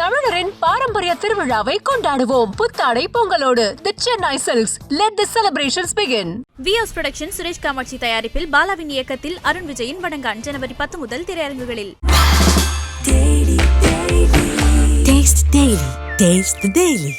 தமிழரின் பாரம்பரிய திருவிழாவை கொண்டாடுவோம். புத்தாடை பொங்கலோடு the Chennai Silks let the celebrations begin V House production Suresh Kamatchi தயாரிப்பில் பாலாவின் இயக்கத்தில் அருண் விஜயின் வடங்கான் ஜனவரி பத்து முதல் திரையரங்குகளில். Taste Daily. Taste the Daily.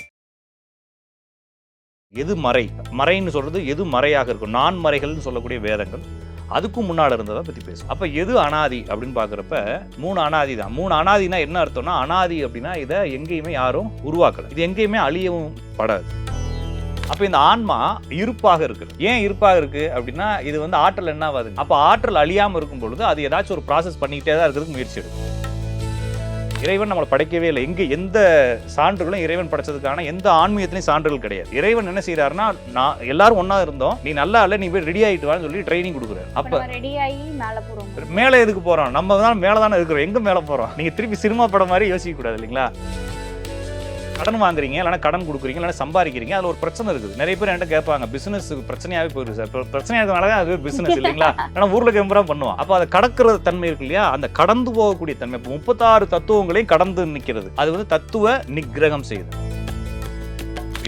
எது மறை? மறைன்னு சொல்றது எது மறையாக இருக்கும்? நான் மறைகள்னு சொல்லக்கூடிய வேதங்கள். அதுக்கும் முன்னாடி இருந்ததை பத்தி பேசும் அப்ப எது அனாதி அப்படின்னு பாக்குறப்ப மூணு அனாதி தான். மூணு அனாதினா என்ன அர்த்தம்னா அனாதி அப்படின்னா இதை எங்கேயுமே யாரும் உருவாக்கலை. இது எங்கேயுமே அழியவும் படாது. அப்ப இந்த ஆன்மா இருப்பாக இருக்கு ஏன் இருப்பாக இருக்கு அப்படின்னா இது வந்து ஆற்றல் என்ன ஆகுது? அப்ப ஆற்றல் அழியாம இருக்கும் பொழுது அது ஏதாச்சும் ஒரு ப்ராசஸ் பண்ணிக்கிட்டே தான் இருக்கிறதுக்கு முயற்சி எடுக்கும். இறைவன் நம்மளை படைக்கவே இல்லை. எங்க எந்த சான்றுகளும் இறைவன் படைச்சதுக்கான எந்த ஆன்மீகத்திலையும் சான்றுகள் கிடையாது. இறைவன் என்ன செய்யறாருன்னா நான் எல்லாரும் ஒண்ணா இருந்தோம். நீ நல்லா இல்ல நீ போய் ரெடி ஆயிட்டு வான்னு சொல்லி ட்ரைனிங் கொடுக்குறாரு. அப்ப ரெடி ஆகி மேல போறோம். மேலே எதுக்கு போறோம்? நம்ம தான் மேலே தானே இருக்கிறோம். எங்க மேலே போறோம்? நீங்க திருப்பி சினிமா படம் மாதிரி யோசிக்க கூடாது இல்லைங்களா? கடன் வாங்குறீங்க இல்லைன்னா கடன் கொடுக்குறீங்க இல்லைன்னா சம்பாதிக்கிறீங்க அதுல ஒரு பிரச்சனை இருக்குது. நிறைய பேர் என்கிட்ட கேட்பாங்க பிசினஸ் பிரச்சனையாவே போயிருக்கு சார். இப்போ பிரச்சனையா இருக்கிறனால தான் அது பிசினஸ் இல்லைங்களா? ஏன்னா ஊர்ல கேம்பரா பண்ணுவோம். அப்போ அதை கடக்கிற தன்மை இருக்கு இல்லையா? அந்த கடந்து போகக்கூடிய தன்மை. இப்போ முப்பத்தாறு தத்துவங்களையும் கடந்து நிற்கிறது அது வந்து தத்துவ நிக்கிரகம் செய்யுது.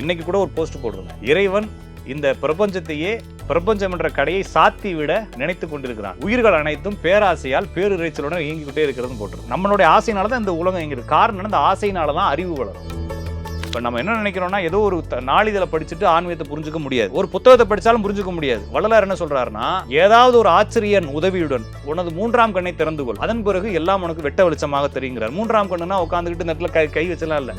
இன்னைக்கு கூட ஒரு போஸ்ட் போட்டிருந்தேன் இறைவன் இந்த பிரபஞ்சத்தையே பிரபஞ்சம் என்ற கடையை சாத்தி விட நினைத்து கொண்டிருக்கிறான். உயிர்கள் அனைத்தும் பேராசையால் பேரிரைச்சலுடன் இயங்கிக்கிட்டே இருக்கிறது போட்டுரும் நம்மளுடைய ஆசையினால தான் இந்த உலகம் இயங்குது. காரணம் இந்த ஆசையினால தான் அறிவு வளரும். இப்போ நம்ம என்ன நினைக்கிறோம்னா ஏதோ ஒரு நாளிதழை படிச்சுட்டு ஆன்மீகத்தை புரிஞ்சுக்க முடியாது. ஒரு புத்தகத்தை படிச்சாலும் புரிஞ்சுக்க முடியாது. வள்ளலார் என்ன சொல்றாருன்னா ஏதாவது ஒரு ஆச்சரியன் உதவியுடன் உனது மூன்றாம் கண்ணை திறந்து கொள். அதன் பிறகு எல்லாம் உனக்கு வெட்ட வெளிச்சமாக தெரியுங்கிறார். மூன்றாம் கண்ணுனா உட்காந்துக்கிட்டு இந்த இடத்துல கை கை வச்சலாம் இல்லை.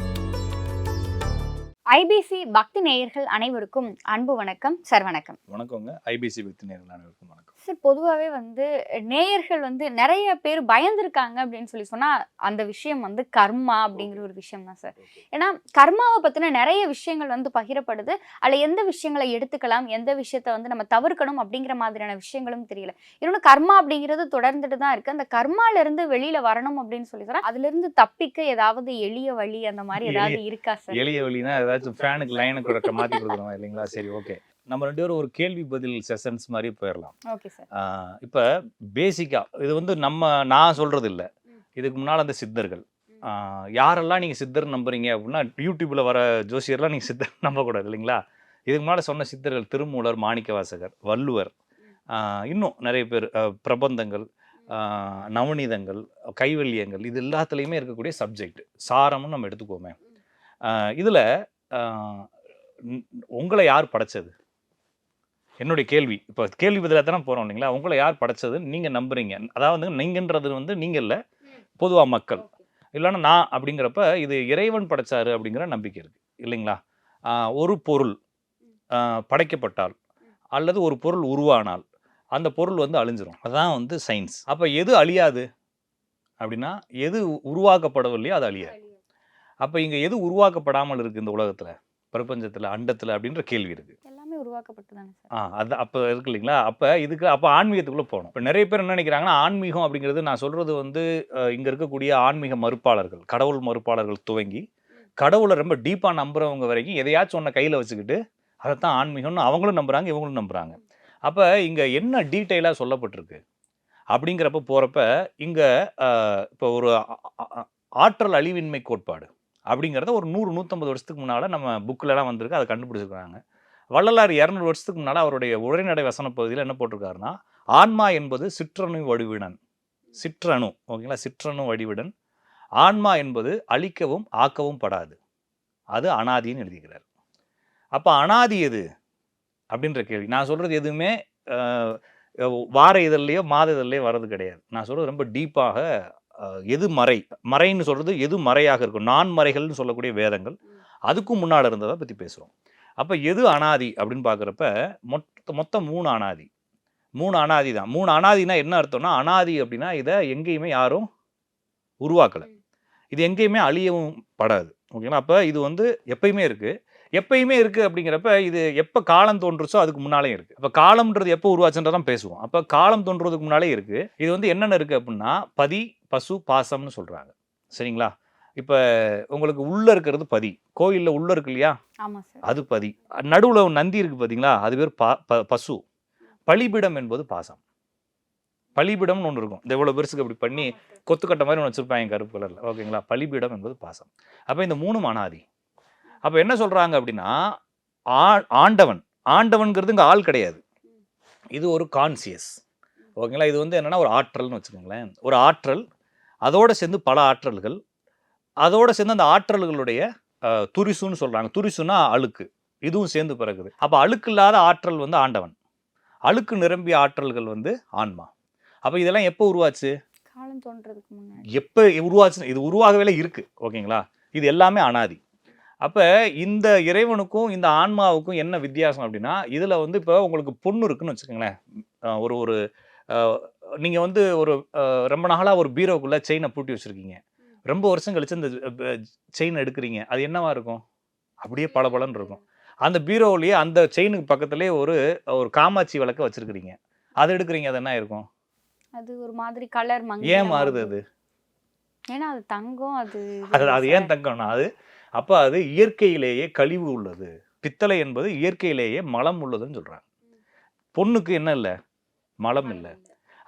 ஐபிசி பக்தி நேயர்கள் அனைவருக்கும் அன்பு வணக்கம் சார் வணக்கம். வணக்கங்க. ஐபிசி பக்தி நேயர்கள் அனைவருக்கும் வணக்கம். சார் பொதுவாகவே வந்து நேயர்கள் வந்து நிறைய பேர் பயந்துருக்காங்க அப்படின்னு சொல்லி சொன்னா அந்த விஷயம் வந்து கர்மா அப்படிங்கிற ஒரு விஷயம் தான் சார். ஏன்னா கர்மாவை பத்தின நிறைய விஷயங்கள் வந்து பகிரப்படுது. அதுல எந்த விஷயங்களை எடுத்துக்கலாம் எந்த விஷயத்த வந்து நம்ம தவிர்க்கணும் அப்படிங்கிற மாதிரியான விஷயங்களும் தெரியல. இன்னொன்று கர்மா அப்படிங்கிறது தொடர்ந்துட்டு தான் இருக்கு. அந்த கர்மால இருந்து வெளியில வரணும் அப்படின்னு சொல்லி சொன்னா அதுல இருந்து தப்பிக்க ஏதாவது எளிய வழி அந்த மாதிரி ஏதாவது இருக்கா சார்? எளிய வழினா ஏதாச்சும் ஃபேனுக்கு லைனுக்கு மாற்றி கொடுக்குறோம் இல்லைங்களா? சரி ஓகே. நம்ம ரெண்டு பேரும் ஒரு கேள்வி பதில் செஷன்ஸ் மாதிரி போயிடலாம் இப்போ பேசிக்காக இது வந்து நம்ம நான் சொல்கிறது இல்லை இதுக்கு முன்னால் அந்த சித்தர்கள். யாரெல்லாம் நீங்கள் சித்தர் நம்புறீங்க அப்படின்னா யூடியூப்பில் வர ஜோசியர்லாம் நீங்கள் சித்தர் நம்பக்கூடாது இல்லைங்களா? இதுக்கு முன்னால் சொன்ன சித்தர்கள் திருமூலர் மாணிக்கவாசகர் வள்ளுவர் இன்னும் நிறைய பேர் பிரபந்தங்கள் நவநீதங்கள் கைவல்யங்கள் இது எல்லாத்துலேயுமே இருக்கக்கூடிய சப்ஜெக்ட் சாரம்னு நம்ம எடுத்துக்கோமே இதில் உங்களை யார் படைச்சது? என்னுடைய கேள்வி. இப்போ கேள்வி பதிலாக தானே போகிறோம் இல்லைங்களா? உங்களை யார் படைச்சதுன்னு நீங்கள் நம்புறீங்க. அதாவது நீங்கன்றது வந்து நீங்கள் இல்லை பொதுவாக மக்கள். இல்லைன்னா நான் அப்படிங்கிறப்ப இது இறைவன் படைச்சாரு அப்படிங்கிற நம்பிக்கை இருக்குது இல்லைங்களா? ஒரு பொருள் படைக்கப்பட்டால் அல்லது ஒரு பொருள் உருவானால் அந்த பொருள் வந்து அழிஞ்சிரும். அதான் வந்து சயின்ஸ். அப்போ எது அழியாது? அப்படின்னா எது உருவாக்கப்படவில்லையோ அது அழியாது. அப்போ இங்கே எது உருவாக்கப்படாமல் இருக்குது இந்த உலகத்தில்? பிரபஞ்சத்தில் அண்டத்தில் அப்படின்ற கேள்வி இருக்குது எல்லாமே உருவாக்கப்பட்டு தானே சார்? ஆ அது அப்போ இருக்கு இல்லைங்களா? அப்போ இதுக்கு அப்போ ஆன்மீகத்துக்குள்ளே போகணும். இப்போ நிறைய பேர் என்ன நினைக்கிறாங்கன்னா ஆன்மீகம் அப்படிங்கிறது நான் சொல்கிறது வந்து இங்கே இருக்கக்கூடிய ஆன்மீக மறுப்பாளர்கள் கடவுள் மறுப்பாளர்கள் துவங்கி கடவுளை ரொம்ப டீப்பாக நம்புகிறவங்க வரைக்கும் எதையாச்சும் ஒன்றை கையில் வச்சுக்கிட்டு அதைத்தான் ஆன்மீகம்னு அவங்களும் நம்புகிறாங்க இவங்களும் நம்புகிறாங்க அப்போ இங்கே என்ன டீட்டெயிலாக சொல்லப்பட்டிருக்கு? அப்படிங்கிறப்ப போகிறப்ப இங்கே இப்போ ஒரு ஆற்றல் அழிவின்மை கோட்பாடு அப்படிங்கிறத ஒரு நூறு நூற்றம்பது வருஷத்துக்கு முன்னால் நம்ம புக்கிலலாம் வந்திருக்கு அதை கண்டுபிடிச்சிருக்கிறாங்க. வள்ளலார் இரநூறு வருஷத்துக்கு முன்னால் அவருடைய உரைநடை வசன பகுதியில் என்ன போட்டிருக்காருன்னா ஆன்மா என்பது சிற்றணு வடிவிடன் சிற்றணு ஓகேங்களா? சிற்றணு வடிவிடன். ஆன்மா என்பது அழிக்கவும் ஆக்கவும் படாது. அது அனாதின்னு எழுதிக்கிறார் அப்போ அனாதி எது? அப்படின்ற கேள்வி. நான் சொல்கிறது எதுவுமே வார இதழ்லையோ மாத இதழ்லையோ வர்றது கிடையாது. நான் சொல்கிறது ரொம்ப டீப்பாக எது மறை மறைன்னு சொல்கிறது எது மறையாக இருக்கும். நான் மறைகள்னு சொல்லக்கூடிய வேதங்கள். அதுக்கும் முன்னால் இருந்ததை பற்றி பேசுகிறோம் அப்போ எது அனாதி அப்படின்னு பார்க்குறப்ப மொத்த மொத்தம் மூணு அனாதி. மூணு அனாதி தான். மூணு அனாதினா என்ன அர்த்தம்னா அனாதி அப்படின்னா இதை எங்கேயுமே யாரும் உருவாக்கலை. இது எங்கேயுமே அழியவும் படாது. ஓகேங்களா அப்போ இது வந்து எப்பயுமே இருக்குது எப்பயுமே இருக்குது அப்படிங்கிறப்ப இது எப்போ காலம் தோன்றுச்சோ அதுக்கு முன்னாலே இருக்குது அப்போ காலம்ன்றது எப்போ உருவாச்சுன்றதான் பேசுவோம். அப்போ காலம் தோன்றுறதுக்கு முன்னாலே இருக்குது இது வந்து என்னென்ன இருக்குது அப்படின்னா பதி பசு பாசம்னு சொல்கிறாங்க சரிங்களா? இப்போ உங்களுக்கு உள்ளே இருக்கிறது பதி. கோயிலில் உள்ளே இருக்கு இல்லையா? அது பதி நடுவில் நந்தி இருக்கு பார்த்தீங்களா அது பேர் பா ப- பசு. பலிபிடம் என்பது பாசம். பலிபிடம்னு ஒன்று இருக்கும். இந்த இவ்வளோ பெருசுக்கு அப்படி பண்ணி கொத்துக்கட்டை மாதிரி ஒன்று வச்சுருப்பாங்க கருப்பு கலரில் ஓகேங்களா? பலிபீடம் என்பது பாசம். அப்போ இந்த மூணு அனாதி. அப்போ என்ன சொல்கிறாங்க அப்படின்னா ஆ ஆண்டவன். ஆண்டவன்கிறது இங்கே ஆள் கிடையாது. இது ஒரு கான்சியஸ் ஓகேங்களா? இது வந்து என்னென்னா ஒரு ஆற்றல்னு வச்சுக்கோங்களேன். ஒரு ஆற்றல் அதோட சேர்ந்து பல ஆற்றல்கள் அதோட சேர்ந்து அந்த ஆற்றல்களுடைய துரிசுன்னு சொல்கிறாங்க துரிசுன்னா அழுக்கு. இதுவும் சேர்ந்து பிறகுது. அப்போ அழுக்கு இல்லாத ஆற்றல் வந்து ஆண்டவன். அழுக்கு நிரம்பிய ஆற்றல்கள் வந்து ஆன்மா. அப்போ இதெல்லாம் எப்போ உருவாச்சு? காலம் தோன்றதுக்கு முன்னாடி. எப்போ உருவாச்சு இது உருவாகவே இருக்கு. ஓகேங்களா? இது எல்லாமே அனாதி. அப்போ இந்த இறைவனுக்கும் இந்த ஆன்மாவுக்கும் என்ன வித்தியாசம் அப்படின்னா இதில் வந்து இப்போ உங்களுக்கு பொண்ணு இருக்குன்னு வச்சுக்கோங்களேன். ஒரு ஒரு நீங்கள் வந்து ஒரு ரொம்ப நாளாக ஒரு பீரோக்குள்ளே செயினை பூட்டி வச்சுருக்கீங்க. ரொம்ப வருஷம் கழிச்சு அந்த செயின் எடுக்கிறீங்க. அது என்னவா இருக்கும்? அப்படியே பளபளன்னு இருக்கும். அந்த பீரோவிலேயே அந்த செயினுக்கு பக்கத்துலேயே ஒரு ஒரு காமாட்சி விளக்க வச்சிருக்கிறீங்க. அதை எடுக்கிறீங்க அது என்ன இருக்கும் அது ஒரு மாதிரி கலர் ஏன் மாறுது அது? ஏன்னா அது தங்கம் அது அது அது ஏன் தங்கம்னா அது அப்போ அது இயற்கையிலேயே கழிவு உள்ளது. பித்தளை என்பது இயற்கையிலேயே மலம் உள்ளதுன்னு சொல்றாங்க. பொண்ணுக்கு என்ன இல்லை. மலம் இல்லை.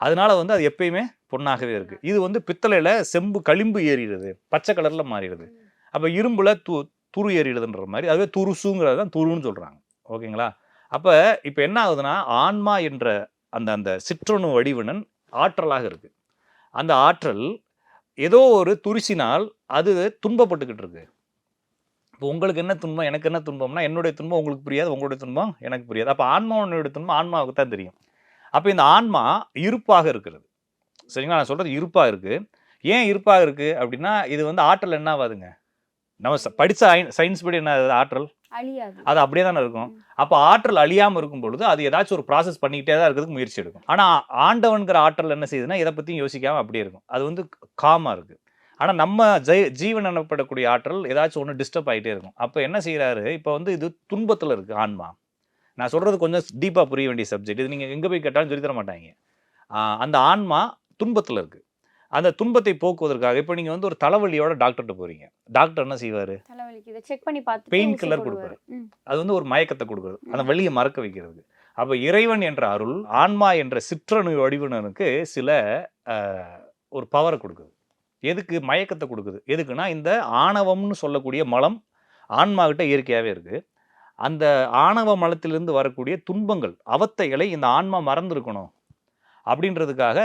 அதனால வந்து அது எப்பயுமே பொண்ணாகவே இருக்கு. இது வந்து பித்தளையில செம்பு களிம்பு ஏறிடுது. பச்சை கலர்ல மாறிடுது. அப்போ இரும்புல து துரு ஏறிடுதுன்ற மாதிரி. அதுவே துருசுங்கிறது தான் துருன்னு சொல்றாங்க. ஓகேங்களா? அப்போ இப்போ என்ன ஆகுதுன்னா ஆன்மா என்ற அந்த அந்த சிற்றணு வடிவனன் ஆற்றலாக இருக்கு. அந்த ஆற்றல் ஏதோ ஒரு துரிசினால் அது துன்பப்பட்டுக்கிட்டு இருக்கு. இப்போ உங்களுக்கு என்ன துன்பம்? எனக்கு என்ன துன்பம்னா என்னுடைய துன்பம் உங்களுக்கு புரியாது உங்களுடைய துன்பம் எனக்கு புரியாது. அப்போ ஆன்மாவனுடைய துன்பம் ஆன்மாவுக்கு தான் தெரியும். அப்போ இந்த ஆன்மா இருப்பாக இருக்கிறது. சரிங்களா? நான் சொல்கிறது இருப்பாக இருக்குது ஏன் இருப்பாக இருக்குது அப்படின்னா இது வந்து ஆற்றல் என்ன ஆகாதுங்க நம்ம படிச்ச சயின்ஸ் படி என்ன ஆற்றல். அது அப்படியே தானே இருக்கும். அப்போ ஆற்றல் அழியாமல் இருக்கும் பொழுது அது ஏதாச்சும் ஒரு ப்ராசஸ் பண்ணிக்கிட்டே தான் இருக்கிறதுக்கு முயற்சி எடுக்கும். ஆனால் ஆண்டவன்கிற ஆற்றல் என்ன செய்யுதுன்னா இதை பற்றியும் யோசிக்காமல் அப்படியே இருக்கும். அது வந்து காமாக இருக்குது ஆனால் நம்ம ஜெய் ஜீவன் எனப்படக்கூடிய ஆற்றல் ஏதாச்சும் ஒன்று டிஸ்டர்ப் ஆகிட்டே இருக்கும். அப்போ என்ன செய்கிறாரு இப்போ வந்து இது துன்பத்தில் இருக்குது ஆன்மா. நான் சொல்கிறது கொஞ்சம் டீப்பாக புரிய வேண்டிய சப்ஜெக்ட் இது நீங்கள் எங்கே போய் கேட்டாலும் சொல்லி தர மாட்டாங்க. அந்த ஆன்மா துன்பத்தில் இருக்குது அந்த துன்பத்தை போக்குவதற்காக இப்போ நீங்கள் வந்து ஒரு தலைவலியோட டாக்டர்கிட்ட போகிறீங்க டாக்டர் என்ன செய்வார்? செக் பண்ணி பார்த்து Pain killer கொடுப்பாரு. அது வந்து ஒரு மயக்கத்தை கொடுக்குறது அந்த வலியை மறக்க வைக்கிறது. அப்போ இறைவன் என்ற அருள் ஆன்மா என்ற சிற்றணு வடிவனனுக்கு சில ஒரு பவரை கொடுக்குது. எதுக்கு மயக்கத்தை கொடுக்குது? எதுக்குன்னா இந்த ஆணவம்னு சொல்லக்கூடிய மலம் ஆன்மாகிட்ட இயற்கையாகவே இருக்குது அந்த ஆணவ மலத்திலிருந்து வரக்கூடிய துன்பங்கள் அவத்தைகளை இந்த ஆன்மா மறந்துருக்கணும் அப்படின்றதுக்காக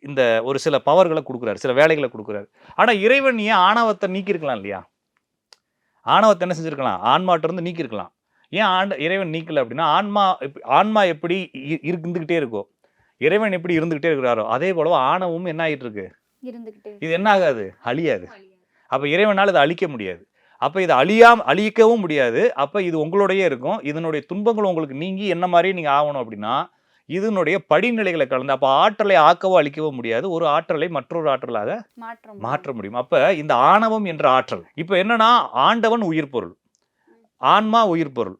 இந்த ஒரு சில பவர்களை கொடுக்குறாரு சில வேலைகளை கொடுக்குறாரு. ஆனால் இறைவன் ஏன் ஆணவத்தை நீக்கியிருக்கலாம் இல்லையா? ஆணவத்தை என்ன செஞ்சிருக்கலாம்? ஆன்மாட்ட இருந்து நீக்கியிருக்கலாம். ஏன் ஆண்ட இறைவன் நீக்கல அப்படின்னா ஆன்மா ஆன்மா எப்படி இ- இருந்துகிட்டே இருக்கோ இறைவன் எப்படி இருந்துகிட்டே இருக்கிறாரோ அதே போலவோ ஆணவமும் என்ன ஆயிட்டு இருக்கு. இது என்ன ஆகாது? அழியாது. அப்ப இறைவனால் இதை அழிக்க முடியாது. அப்ப இதை அழியாம அழிக்கவும் முடியாது. அப்ப இது உங்களோடயே இருக்கும். இதனுடைய துன்பங்கள் உங்களுக்கு நீங்கி என்ன மாதிரியே நீங்க ஆகணும் அப்படின்னா இதனுடைய படிநிலைகளை கலந்து அப்ப ஆற்றலை ஆக்கவோ அழிக்கவோ முடியாது. ஒரு ஆற்றலை மற்றொரு ஆற்றலாக மாற்ற முடியும். அப்ப இந்த ஆணவம் என்ற ஆற்றல் இப்போ என்னன்னா ஆண்டவன் உயிர் பொருள் ஆன்மா உயிர் பொருள்.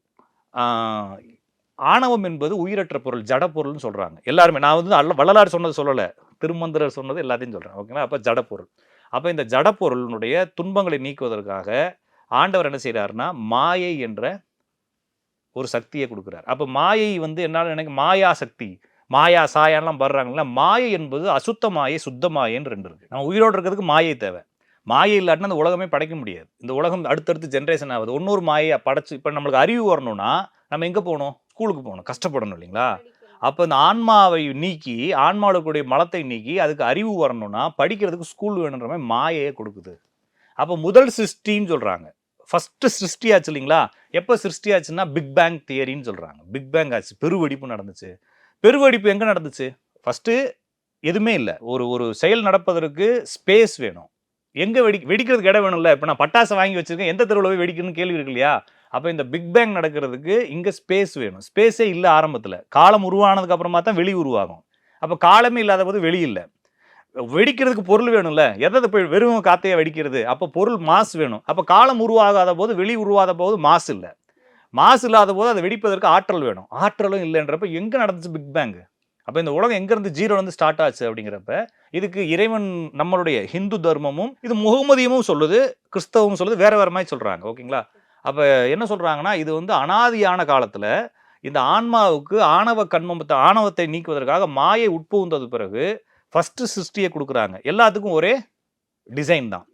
ஆணவம் என்பது உயிரற்ற பொருள் ஜட பொருள்னு சொல்றாங்க. எல்லாருமே நான் வந்து அல்ல வள்ளலார் சொன்னது சொல்லலை திருமந்திரர் சொன்னது எல்லாத்தையும் சொல்றேன் ஓகேங்களா? அப்ப ஜட பொருள். அப்ப இந்த ஜட பொருளினுடைய துன்பங்களை நீக்குவதற்காக ஆண்டவர் என்ன செய்றாருன்னா மாயை என்ற ஒரு சக்தியை கொடுக்குறார். அப்ப மாயை வந்து என்னால் எனக்கு மாயா சக்தி மாயா சாயான்லாம் படுறாங்களா மாயை என்பது அசுத்த மாயை சுத்த மாயைன்னு ரெண்டு இருக்கு. நம்ம உயிரோடு இருக்கிறதுக்கு மாயை தேவை. மாயை இல்லாட்டினா அந்த உலகமே படைக்க முடியாது. இந்த உலகம் அடுத்தடுத்து ஜென்ரேஷன் ஆகுது. இன்னொரு மாயை படைச்சு இப்போ நம்மளுக்கு அறிவு வரணும்னா நம்ம எங்கே போகணும்? ஸ்கூலுக்கு போகணும். கஷ்டப்படணும் இல்லைங்களா? அப்போ இந்த ஆன்மாவை நீக்கி ஆன்மாவில் கூடிய மலத்தை நீக்கி அதுக்கு அறிவு வரணும்னா படிக்கிறதுக்கு ஸ்கூல் வேணுன்ற மாதிரி மாயையே கொடுக்குது. அப்போ முதல் சிருஷ்டின்னு சொல்கிறாங்க ஃபஸ்ட்டு சிருஷ்டி ஆச்சு இல்லைங்களா? எப்போ சிருஷ்டி ஆச்சுன்னா பிக் பேங் தியரின்னு சொல்கிறாங்க பிக் பேங் ஆச்சு. பெருவெடிப்பு நடந்துச்சு. பெருவெடிப்பு எங்கே நடந்துச்சு? ஃபஸ்ட்டு எதுவுமே இல்லை. ஒரு ஒரு செயல் நடப்பதற்கு ஸ்பேஸ் வேணும். எங்கே வெடி வெடிக்கிறதுக்கு இடம் வேணும்ல? இப்போ நான் பட்டாசு வாங்கி வச்சிருக்கேன். எந்த தெருவில் போய் வெடிக்கணும்னு கேள்வி இருக்கு இல்லையா? அப்போ இந்த பிக் பேங் நடக்கிறதுக்கு இங்கே ஸ்பேஸ் வேணும். ஸ்பேஸே இல்லை ஆரம்பத்தில். காலம் உருவானதுக்கு அப்புறமா தான் வெளி உருவாகும். அப்போ காலமே இல்லாத போது வெளி இல்லை. வெடிக்கிறதுக்கு பொருள் வேணும்ல. எதை போய் வெறும் காத்தையே வெடிக்கிறது? அப்போ பொருள் மாசு வேணும். அப்போ காலம் உருவாகாத போது வெளி உருவாத போது மாசு இல்லை. மாசு இல்லாத போது அதை வெடிப்பதற்கு ஆற்றல் வேணும். ஆற்றலும் இல்லைன்றப்ப எங்கே நடந்துச்சு பிக் பேங்கு அப்போ இந்த உலகம் எங்கேருந்து ஜீரோலேருந்து ஸ்டார்ட் ஆச்சு அப்படிங்கிறப்ப இதுக்கு இறைவன் நம்மளுடைய ஹிந்து தர்மமும் இது முகமதியமும் சொல்லுது கிறிஸ்தவமும் சொல்லுது வேற வேற மாதிரி சொல்கிறாங்க ஓகேங்களா? அப்போ என்ன சொல்கிறாங்கன்னா இது வந்து அனாதியான காலத்தில் இந்த ஆன்மாவுக்கு ஆணவ கண்மத்தை ஆணவத்தை நீக்குவதற்காக மாயை உட்புகுந்தது பிறகு ஃபஸ்ட்டு சிருஷ்டியை கொடுக்குறாங்க. எல்லாத்துக்கும் ஒரே டிசைன் தான்.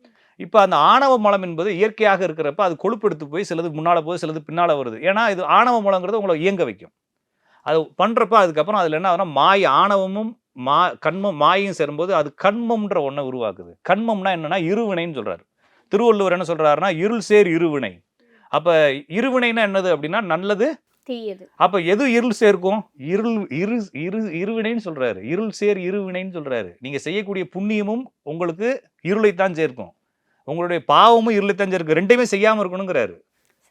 இப்போ அந்த ஆணவ மலம் என்பது இயற்கையாக இருக்கிறப்ப அது கொழுப்பெடுத்து போய் சிலது முன்னால் போய் சிலது பின்னால் வருது. ஏன்னா இது ஆணவ மலங்கிறது உங்களை இயங்க வைக்கும். அது பண்ணுறப்ப அதுக்கப்புறம் அதில் என்ன ஆகுதுன்னா மாய் ஆணவமும் மா கண்மம் மாயும் சேரும்போது அது கண்மம்ன்ற ஒன்றை உருவாக்குது. கண்மம்னா என்னென்னா இருவினைன்னு சொல்கிறார் திருவள்ளுவர் என்ன சொல்கிறாருன்னா இருள் சேர் இருவினை. அப்போ இருவினைன்னா என்னது அப்படின்னா நல்லது தீயது. அப்ப எது இருள் சேர்க்கும்? இருள் இரு இரு இருவினைன்னு சொல்றாரு. இருள் சேர் இருவினைன்னு சொல்றாரு. நீங்க செய்யக்கூடிய புண்ணியமும் உங்களுக்கு இருளைத்தான் சேர்க்கும். உங்களுடைய பாவமும் இருளைத்தான் சேர்க்கும். ரெண்டையுமே செய்யாம இருக்கணுங்கிறாரு.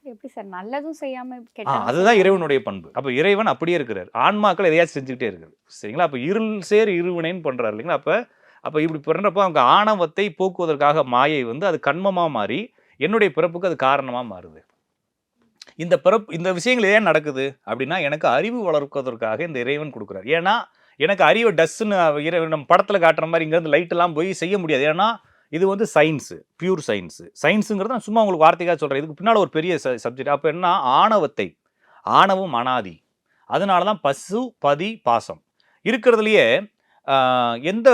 எப்படி சார்? நல்லதும் செய்யாம அதுதான்? இறைவனுடைய பண்பு. அப்ப இறைவன் அப்படியே இருக்கிறார். ஆன்மாக்கள் எதையாச்சும் செஞ்சுக்கிட்டே இருக்குது. சரிங்களா? அப்ப இருள் சேர் இருவினைன்னு பண்றாரு இல்லைங்களா? அப்ப அப்ப இப்படி பண்றப்ப அவங்க ஆணவத்தை போக்குவதற்காக மாயை வந்து அது கண்மமா மாறி என்னுடைய பிறப்புக்கு அது காரணமா மாறுது. இந்த பிறப்பு இந்த விஷயங்கள் ஏன் நடக்குது? அப்படின்னா எனக்கு அறிவு வளர்ப்பதற்காக இந்த இறைவன் கொடுக்குறாரு. ஏன்னா எனக்கு அறிவை டஸ்ன்னு இறைவன் நம்ம படத்தில் காட்டுற மாதிரி இங்கேருந்து லைட்டெல்லாம் போய் செய்ய முடியாது. ஏன்னா இது வந்து சயின்ஸு பியூர் சயின்ஸு சயின்ஸுங்கிறது நான் சும்மா உங்களுக்கு வார்த்தைக்காக சொல்கிறேன் இதுக்கு பின்னால் ஒரு பெரிய சப்ஜெக்ட் அப்போ என்ன? ஆணவத்தை. ஆணவம் அனாதி. அதனால தான் பசு பதி பாசம். இருக்கிறதுலையே எந்த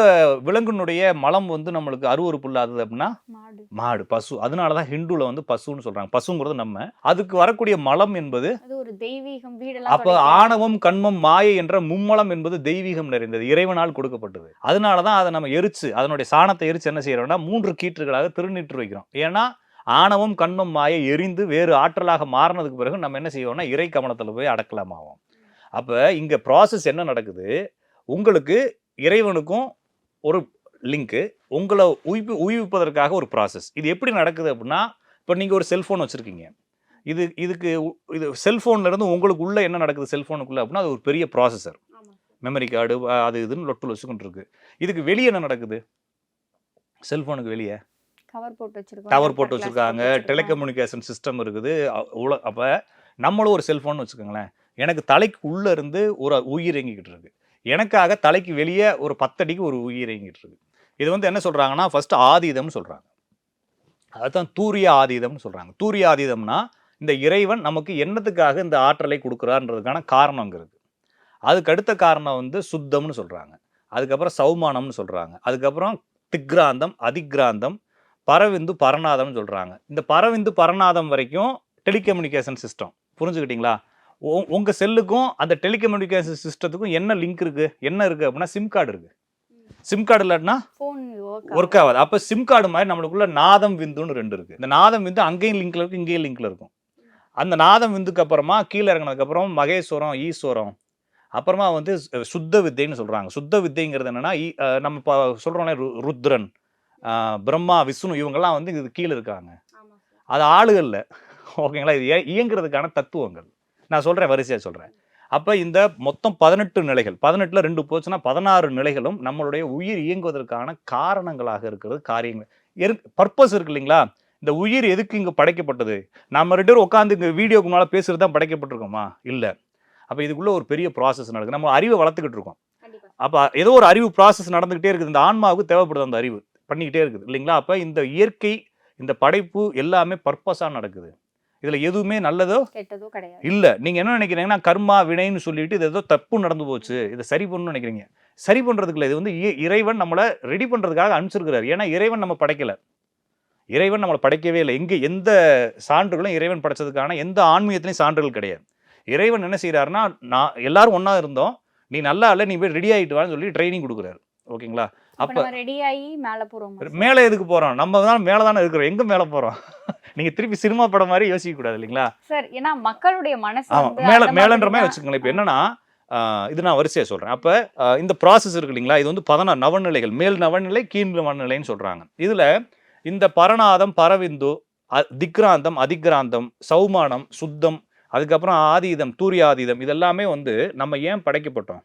விலங்கினுடைய மலம் வந்து நம்மளுக்கு அருவறுப்பு இல்லாதது அப்படின்னா மாடு. மாடு பசு. அதனால தான் ஹிந்துல வந்து பசுன்னு சொல்றாங்க. பசுங்கிறது நம்ம. அதுக்கு வரக்கூடிய மலம் என்பது ஒரு தெய்வீகம் அப்ப. ஆணவம் கண்மம் மாயை என்ற மும்மலம் என்பது தெய்வீகம் நிறைந்தது. இறைவனால் கொடுக்கப்பட்டது. அதனால தான் அதை நம்ம எரிச்சு அதனுடைய சாணத்தை எரிச்சு என்ன செய்யறோம்னா மூன்று கீற்றுகளாக திருநீற்று வைக்கிறோம். ஏன்னா ஆணவம் கண்மம் மாயை எரிந்து வேறு ஆற்றலாக மாறினதுக்கு பிறகு நம்ம என்ன செய்வோம்னா இறை கமலத்தில் போய் அடக்கலாமாவோம். அப்ப இங்க ப்ராசஸ் என்ன நடக்குது? உங்களுக்கு இறைவனுக்கும் ஒரு லிங்க்கு உங்களை உயிப்பு உயிர்ப்பதற்காக ஒரு ப்ராசஸ் இது எப்படி நடக்குது அப்படின்னா இப்போ நீங்கள் ஒரு செல்ஃபோன் வச்சுருக்கீங்க. இது இதுக்கு இது செல்ஃபோன்ல இருந்து உங்களுக்கு உள்ள என்ன நடக்குது செல்ஃபோனுக்குள்ள அப்படின்னா அது ஒரு பெரிய ப்ராசஸர் மெமரி கார்டு அது இதுன்னு லொட்டில் வச்சுக்கிட்டு இருக்கு. இதுக்கு வெளியே என்ன நடக்குது? செல்ஃபோனுக்கு வெளியே. கவர் போட்டு வச்சிருக்கோம் டவர் temper போட்டு வச்சுருக்காங்க. டெலிகம்யூனிகேஷன் சிஸ்டம் இருக்குது. உல அப்போ நம்மளும் ஒரு செல்ஃபோன் வச்சுக்கோங்களேன். எனக்கு தலைக்கு உள்ளே இருந்து ஒரு உயிர் இயங்கிக்கிட்டு இருக்கு. எனக்காக தலைக்கு வெளியே ஒரு பத்தடிக்கு ஒரு உயிரிங்கிட்டு இருக்கு இது வந்து என்ன சொல்கிறாங்கன்னா ஃபஸ்ட்டு ஆதீதம்னு சொல்கிறாங்க அதுதான் தூரிய ஆதீதம்னு சொல்கிறாங்க தூரிய ஆதீதம்னா இந்த இறைவன் நமக்கு என்னத்துக்காக இந்த ஆற்றலை கொடுக்குறான்றதுக்கான காரணங்கிறது. அதுக்கு அடுத்த காரணம் வந்து சுத்தம்னு சொல்கிறாங்க அதுக்கப்புறம் சௌமானம்னு சொல்கிறாங்க அதுக்கப்புறம் திக்ராந்தம் அதிக்ராந்தம் பரவிந்து பரநாதம்னு சொல்கிறாங்க இந்த பரவிந்து பரநாதம் வரைக்கும் டெலிகம்யூனிகேஷன் சிஸ்டம். புரிஞ்சுக்கிட்டீங்களா? உ- உங்க செல்லுக்கும் அந்த டெலிகம்யூனிகேஷன் சிஸ்டத்துக்கும் என்ன லிங்க் இருக்கு? என்ன இருக்கு அப்படின்னா சிம் கார்டு இருக்கு. சிம் கார்டு இல்லாட்டினா ஒர்க் ஆகாது. அப்போ சிம் கார்டு மாதிரி நம்மளுக்குள்ள நாதம் விந்துன்னு ரெண்டு இருக்கு. இந்த நாதம் விந்து அங்கேயும் லிங்க்ல இருக்கு இங்கேயும் லிங்க்ல இருக்கும். அந்த நாதம் விந்துக்கு அப்புறமா கீழே இறங்கினதுக்கு அப்புறம் மகேஸ்வரம் ஈஸ்வரம் அப்புறமா வந்து சுத்த வித்தைன்னு சொல்றாங்க. சுத்த வித்தைங்கிறது என்னன்னா நம்ம இப்போ சொல்றோம்ல ரு- ருத்ரன் பிரம்மா விஷ்ணு இவங்கெல்லாம் வந்து இது கீழே இருக்காங்க. அது ஆளுகள்ல. ஓகேங்களா? இது இய- இயங்குறதுக்கான தத்துவங்கள். நான் சொல்றேன் வரிசையா சொல்றேன். அப்ப இந்த மொத்தம் பதினெட்டு நிலைகள் பதினெட்டுல ரெண்டு போச்சுன்னா பதினாறு நிலைகளும் நம்மளுடைய உயிர் இயங்குவதற்கான காரணங்களாக இருக்கிறது காரியங்கள். பர்பஸ் இருக்கு இல்லைங்களா? இந்த உயிர் எதுக்கு இங்க படைக்கப்பட்டது? நம்ம ரெண்டு பேரும் உட்காந்து இங்க வீடியோக்கு முன்னால பேசுறது தான் படைக்கப்பட்டிருக்கோமா? இல்ல. அப்ப இதுக்குள்ள ஒரு பெரிய ப்ராசஸ் நடக்குது. நம்ம அறிவை வளர்த்துக்கிட்டு இருக்கோம். அப்ப ஏதோ ஒரு அறிவு ப்ராசஸ் நடந்துகிட்டே இருக்குது. இந்த ஆன்மாவுக்கு தேவைப்படுது அந்த அறிவு. பண்ணிக்கிட்டே இருக்குது. இல்லைங்களா? அப்ப இந்த இயற்கை இந்த படைப்பு எல்லாமே பர்பஸா நடக்குது. இதுல எதுவுமே நல்லதோ கெட்டதோ கிடையாது. இல்ல. நீங்க என்ன நினைக்கிறீங்கன்னா கர்மா வினைன்னு சொல்லிட்டு இது ஏதோ தப்பு நடந்து போச்சு. இதை சரி பண்ணணும்னு நினைக்கிறீங்க. சரி பண்றதுக்கு இல்ல இது வந்து இறைவன் நம்மளை ரெடி பண்றதுக்காக அனுப்பிச்சிருக்கிறார். ஏன்னா இறைவன் நம்ம படைக்கல. இறைவன் நம்மளை படைக்கவே இல்லை. எங்க எந்த சான்றுகளும் இறைவன் படைச்சதுக்கான எந்த ஆன்மீகத்திலையும் சான்றுகள் கிடையாது. இறைவன் என்ன செய்யறாருன்னா நான் எல்லாரும் ஒண்ணா இருந்தோம். நீ நல்லா இல்லை நீ போய் ரெடி ஆயிட்டு வான்னு சொல்லி ட்ரைனிங் கொடுக்குறாரு. ஓகேங்களா? அப்ப ரெடி ஆகி மேல போறோம்? மேலே எதுக்கு போறோம்? நம்ம தான் மேலே தானே இருக்கிறோம். எங்க மேலே போறோம்? நீங்க திருப்பி சினிமா படம் மாதிரி யோசிக்க கூடாது இல்லைங்களா? சார் ஏன்னா மக்களுடைய மனசு மேல மேலன்ற மாதிரி. வச்சுக்கோங்களேன். இப்போ என்னன்னா இது நான் வரிசையா சொல்றேன். அப்ப இந்த ப்ராசஸ் இருக்கு இல்லைங்களா? இது வந்து பதினாறு நவநிலைகள் மேல் நவநிலை கீழ் நவநிலைன்னு சொல்றாங்க. இதுல இந்த பரநாதம் பரவிந்து திக்ராந்தம் அதிக்ராந்தம் சௌமானம் சுத்தம் அதுக்கப்புறம் ஆதீதம் தூரியாதீதம் இதெல்லாமே வந்து நம்ம ஏன் படைக்கப்பட்டோம்?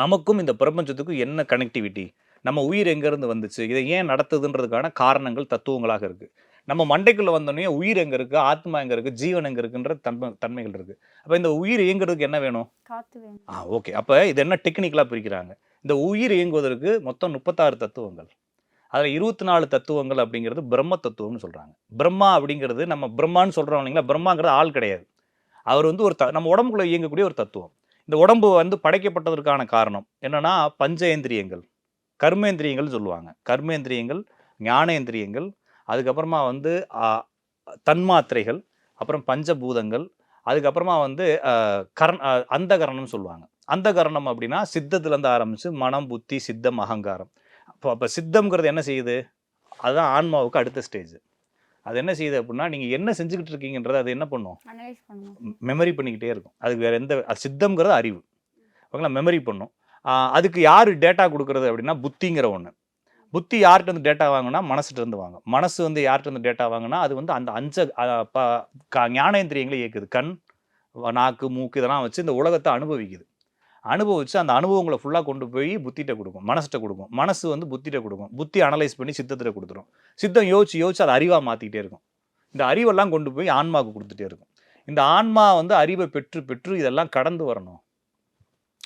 நமக்கும் இந்த பிரபஞ்சத்துக்கும் என்ன கனெக்டிவிட்டி நம்ம உயிர் எங்கேருந்து வந்துச்சு? இதை ஏன் நடத்துதுன்றதுக்கான காரணங்கள் தத்துவங்களாக இருக்கு. நம்ம மண்டைக்குள்ள வந்தோடனே உயிர் எங்க இருக்கு ஆத்மா எங்க இருக்கு ஜீவன் எங்க இருக்குன்ற தன்மை தன்மைகள் இருக்கு. அப்ப இந்த உயிர் இயங்குறதுக்கு என்ன வேணும்? ஆ ஓகே. அப்ப இது என்ன டெக்னிக்கலா பிரிக்கிறாங்க? இந்த உயிர் இயங்குவதற்கு மொத்தம் முப்பத்தாறு தத்துவங்கள். அதுல இருபத்தி நாலு தத்துவங்கள் அப்படிங்கிறது பிரம்ம தத்துவம்னு சொல்றாங்க. பிரம்மா அப்படிங்கிறது நம்ம பிரம்மான்னு சொல்றோம் இல்லைங்களா? பிரம்மாங்கிறது ஆள் கிடையாது. அவர் வந்து ஒரு த நம்ம உடம்புக்குள்ள இயங்கக்கூடிய ஒரு தத்துவம். இந்த உடம்பு வந்து படைக்கப்பட்டதற்கான காரணம் என்னன்னா பஞ்சேந்திரியங்கள். கர்மேந்திரியங்கள் சொல்லுவாங்க. கர்மேந்திரியங்கள் ஞானேந்திரியங்கள் அதுக்கப்புறமா வந்து தன்மாத்திரைகள் அப்புறம் பஞ்சபூதங்கள் அதுக்கப்புறமா வந்து கரண் அஹ், அந்தகரணம்னு சொல்லுவாங்க. அந்தகரணம் அப்படின்னா சித்தத்துலேருந்து ஆரம்பிச்சு மனம் புத்தி சித்தம் அகங்காரம். அப்போ அப்போ சித்தம்ங்கிறது என்ன செய்யுது? அதுதான் ஆன்மாவுக்கு அடுத்த ஸ்டேஜ் அது என்ன செய்யுது அப்படின்னா நீங்கள் என்ன செஞ்சுக்கிட்டு இருக்கீங்கன்றதை அது என்ன பண்ணும்? மெமரி பண்ணிக்கிட்டே இருக்கும். அதுக்கு வேற எந்த அது சித்தம்ங்கிறது அறிவு. ஓகேங்களா? மெமரி பண்ணும். அதுக்கு யார் டேட்டா கொடுக்குறது அப்படின்னா புத்திங்கிற ஒன்று புத்தி யார்கிட்ட இருந்து டேட்டா வாங்கினா மனசுட்டு இருந்து வாங்க மனசு வந்து யார்கிட்ட இருந்து டேட்டா வாங்கினா அது வந்து அந்த அஞ்ச ப- க- ஞானேந்திரியங்களை இயக்குது. கண் நாக்கு மூக்கு இதெல்லாம் வச்சு இந்த உலகத்தை அனுபவிக்குது. அனுபவிச்சு அந்த அனுபவங்களை ஃபுல்லாக கொண்டு போய் புத்திகிட்ட கொடுக்கும் மனசிட்ட கொடுக்கும். மனசு வந்து புத்திகிட்ட கொடுக்கும். புத்தி அனலைஸ் பண்ணி சித்தத்தில் கொடுத்துரும். சித்தம் யோசிச்சு யோசிச்சு அதை அறிவாக மாற்றிக்கிட்டே இருக்கும். இந்த அறிவெல்லாம் கொண்டு போய் ஆன்மாவுக்கு கொடுத்துட்டே இருக்கும். இந்த ஆன்மா வந்து அறிவை பெற்று பெற்று இதெல்லாம் கடந்து வரணும்.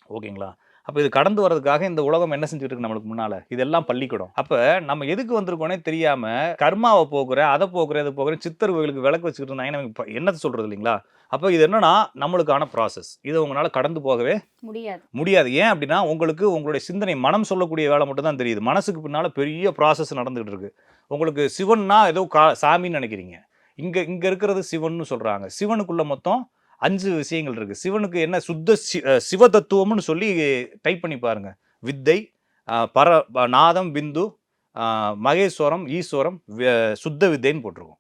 ஓகேங்களா? அப்போ இது கடந்து வர்றதுக்காக இந்த உலகம் என்ன செஞ்சுட்டு இருக்கு நம்மளுக்கு முன்னால? இதெல்லாம் பள்ளிக்கூடம். அப்போ நம்ம எதுக்கு வந்திருக்கோனே தெரியாம கர்மாவை போக்குறேன் அதை போக்குறேன் இதை போக்குறேன் சித்தர் கோயிலுக்கு விளக்கு வச்சுக்கிட்டு இருந்தாங்க நமக்கு என்னத்த சொல்றது இல்லைங்களா? அப்போ இது என்னன்னா நம்மளுக்கான ப்ராசஸ் இதை உங்களால கடந்து போகவே முடியாது. முடியாது. ஏன் அப்படின்னா உங்களுக்கு உங்களுடைய சிந்தனை மனம் சொல்லக்கூடிய வேலை மட்டும் தான் தெரியுது. மனசுக்கு பின்னால பெரிய ப்ராசஸ் நடந்துகிட்டு இருக்கு. உங்களுக்கு சிவன்னா ஏதோ கா சாமின்னு நினைக்கிறீங்க. இங்க இங்க இருக்கிறது சிவன்னு சொல்றாங்க. சிவனுக்குள்ள மொத்தம் அஞ்சு விஷயங்கள் இருக்கு. சிவனுக்கு என்ன சுத்த சி- சிவ தத்துவம்னு சொல்லி டைப் பண்ணி பாருங்க. வித்தை பர ப- நாதம் பிந்து மகேஸ்வரம் ஈஸ்வரம் சுத்த வித்தைன்னு போட்டிருக்கோம்.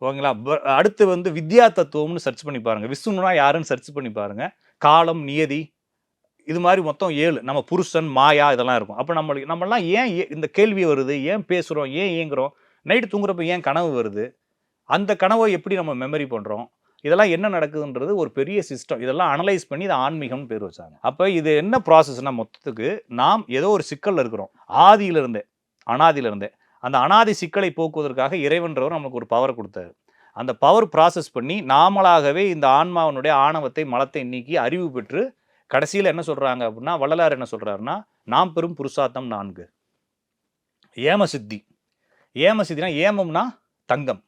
ஓகேங்களா? அடுத்து வந்து வித்யா தத்துவம்னு சர்ச் பண்ணி பாருங்கள் விஷ்ணுனா யாருன்னு சர்ச் பண்ணி பாருங்கள் காலம் நியதி இது மாதிரி மொத்தம் ஏழு. நம்ம புருஷன் மாயா இதெல்லாம் இருக்கும். அப்போ நம்மளுக்கு நம்மளாம் ஏன் ஏ- இந்த கேள்வி வருது? ஏன் பேசுகிறோம் ஏன் இயங்குகிறோம் நைட்டு தூங்குறப்ப ஏன் கனவு வருது? அந்த கனவை எப்படி நம்ம மெமரி பண்ணுறோம் இதெல்லாம் என்ன நடக்குதுன்றது ஒரு பெரிய சிஸ்டம் இதெல்லாம் அனலைஸ் பண்ணி இதை ஆன்மீகம்னு பேர் வச்சாங்க. அப்போ இது என்ன ப்ராசஸ்னா மொத்தத்துக்கு நாம் ஏதோ ஒரு சிக்கலில் இருக்கிறோம். ஆதியிலிருந்தே அனாதியிலிருந்தே அனாதியில இருந்தே. அந்த அனாதி சிக்கலை போக்குவதற்காக இறைவன்றவர் நமக்கு ஒரு பவர் கொடுத்தாரு. அந்த பவர் ப்ராசஸ் பண்ணி நாமளாகவே இந்த ஆன்மாவனுடைய ஆணவத்தை மலத்தை நீக்கி அறிவு பெற்று கடைசியில் என்ன சொல்கிறாங்க அப்படின்னா வள்ளலார் என்ன சொல்கிறாருன்னா நாம் பெரும் புருஷார்த்தம் நான்கு. ஏம சித்தி. ஏம சித்தினா ஏமம்னா தங்கம்.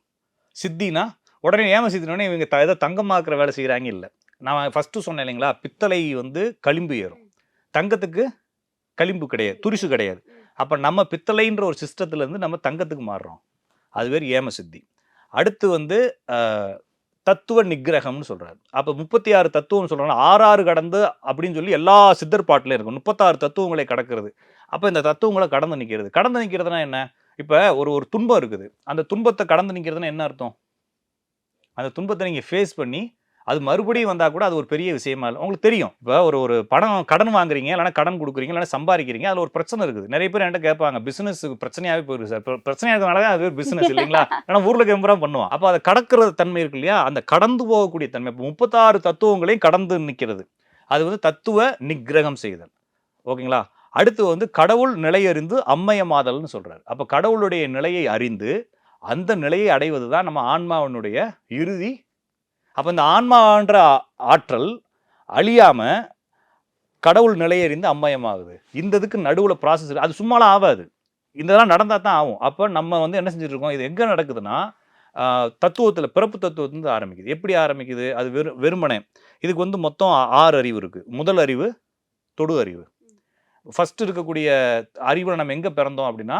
சித்தினா உடனே ஏம சித்தினோடனே இவங்க த ஏதோ தங்கமாக்குற வேலை செய்கிறாங்க இல்லை. நான் ஃபஸ்ட்டு சொன்னேன் இல்லைங்களா பித்தளை வந்து களிம்பு ஏறும். தங்கத்துக்கு களிம்பு கிடையாது துரிசு கிடையாது. அப்போ நம்ம பித்தளைன்ற ஒரு சிஸ்டத்துலேருந்து நம்ம தங்கத்துக்கு மாறுறோம். அது பேர் ஏம சித்தி. அடுத்து வந்து தத்துவ நிகிரகம்னு சொல்கிறார் அப்போ முப்பத்தி ஆறு தத்துவம்னு சொல்கிறாங்க ஆறாறு கடந்து அப்படின்னு சொல்லி எல்லா சித்தர் பாட்டிலையும் இருக்கும். முப்பத்தாறு தத்துவங்களை கடக்கிறது. அப்போ இந்த தத்துவங்களை கடந்து நிற்கிறது கடந்து நிற்கிறதுனா என்ன? இப்போ ஒரு ஒரு துன்பம் இருக்குது. அந்த துன்பத்தை கடந்து நிற்கிறதுனா என்ன அர்த்தம்? அந்த துன்பத்தை நீங்கள் ஃபேஸ் பண்ணி அது மறுபடியும் வந்தால் கூட அது ஒரு பெரிய விஷயமா இல்லை. உங்களுக்கு தெரியும். இப்போ ஒரு ஒரு பணம் கடன் வாங்குறீங்க இல்லைனா கடன் கொடுக்குறீங்க இல்லைனா சம்பாதிக்கிறீங்க அதில் ஒரு பிரச்சனை இருக்குது. நிறைய பேர் என்கிட்ட கேட்பாங்க பிசினஸ் பிரச்சனையாகவே போயிருக்கு சார் பிரச்சனையாக இருக்கிறனால தான் அது பேர் பிசினஸ் இல்லைங்களா? ஏன்னா ஊரில் கேம்பரா பண்ணுவோம். அப்போ அதை கடக்கிற தன்மை இருக்கு இல்லையா? அந்த கடந்து போகக்கூடிய தன்மை. இப்போ முப்பத்தாறு தத்துவங்களையும் கடந்து நிற்கிறது அது வந்து தத்துவ நிக்கிரகம் செய்தல். ஓகேங்களா? அடுத்து வந்து கடவுள் நிலையறிந்து அம்மையமாதல்னு சொல்றாரு. அப்போ கடவுளுடைய நிலையை அறிந்து அந்த நிலையை அடைவது தான் நம்ம ஆன்மாவினுடைய இறுதி. அப்போ இந்த ஆன்மான்ற ஆற்றல் அழியாம கடவுள் நிலையறிந்து அம்மயமாகுது. இந்த இதுக்கு நடுவில் ப்ராசஸ் அது சும்மாலாம் ஆகாது. இதெல்லாம் நடந்தால் தான் ஆகும். அப்போ நம்ம வந்து என்ன செஞ்சுட்டு இருக்கோம் இது எங்கே நடக்குதுன்னா தத்துவத்தில் பிறப்பு தத்துவத்துலேருந்து ஆரம்பிக்குது. எப்படி ஆரம்பிக்குது? அது வெறும் வெறுமனே. இதுக்கு வந்து மொத்தம் ஆறு அறிவு இருக்குது முதல் அறிவு தொடு அறிவு. ஃபர்ஸ்ட் இருக்கக்கூடிய அறிவில் நம்ம எங்கே பிறந்தோம் அப்படின்னா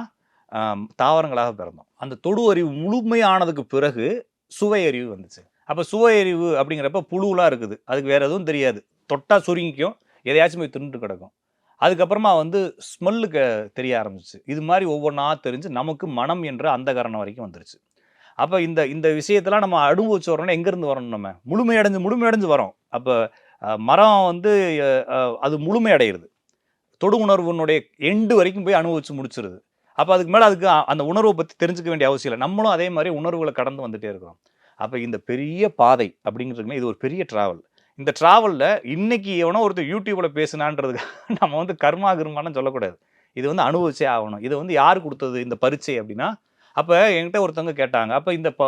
தாவரங்களாக பிறந்தோம். அந்த தொடு அறிவு முழுமையானதுக்கு பிறகு சுவை அறிவு வந்துச்சு. அப்போ சுவை அறிவு அப்படிங்கிறப்ப புழுலாம் இருக்குது. அதுக்கு வேற எதுவும் தெரியாது. தொட்டா சுருங்கிக்கும் எதையாச்சும் போய் தின்னுட்டு கிடக்கும். அதுக்கப்புறமா வந்து ஸ்மெல்லுக்கு தெரிய ஆரம்பிச்சு இது மாதிரி ஒவ்வொன்றா தெரிஞ்சு நமக்கு மனம் என்ற அந்த காரணம் வரைக்கும் வந்துருச்சு. அப்போ இந்த இந்த விஷயத்தெல்லாம் நம்ம அனுபவிச்சு வரோம்னா எங்கேருந்து வரணும் நம்ம? முழுமையடைஞ்சு முழுமையடைஞ்சு வரோம். அப்போ மரம் வந்து அது முழுமையடைகிறது தொடு உணர்வுனுடைய எண்டு வரைக்கும் போய் அனுபவிச்சு முடிச்சிருது. அப்போ அதுக்கு மேலே அதுக்கு அந்த உணர்வை பற்றி தெரிஞ்சுக்க வேண்டிய அவசியம் இல்லை. நம்மளும் அதே மாதிரி உணர்வுகளை கடந்து வந்துட்டே இருக்கிறோம். அப்போ இந்த பெரிய பாதை அப்படிங்கிறதுக்குமே இது ஒரு பெரிய ட்ராவல் இந்த ட்ராவலில் இன்னைக்கு எவனோ ஒருத்தர் யூடியூப்பில் பேசுனான்றதுக்கு நம்ம வந்து கர்மா கிருமான்னு சொல்லக்கூடாது. இது வந்து அனுபவிச்சே ஆகணும். இது வந்து யார் கொடுத்தது இந்த பரீட்சை அப்படின்னா அப்போ என்கிட்ட ஒருத்தவங்க கேட்டாங்க அப்போ இந்த ப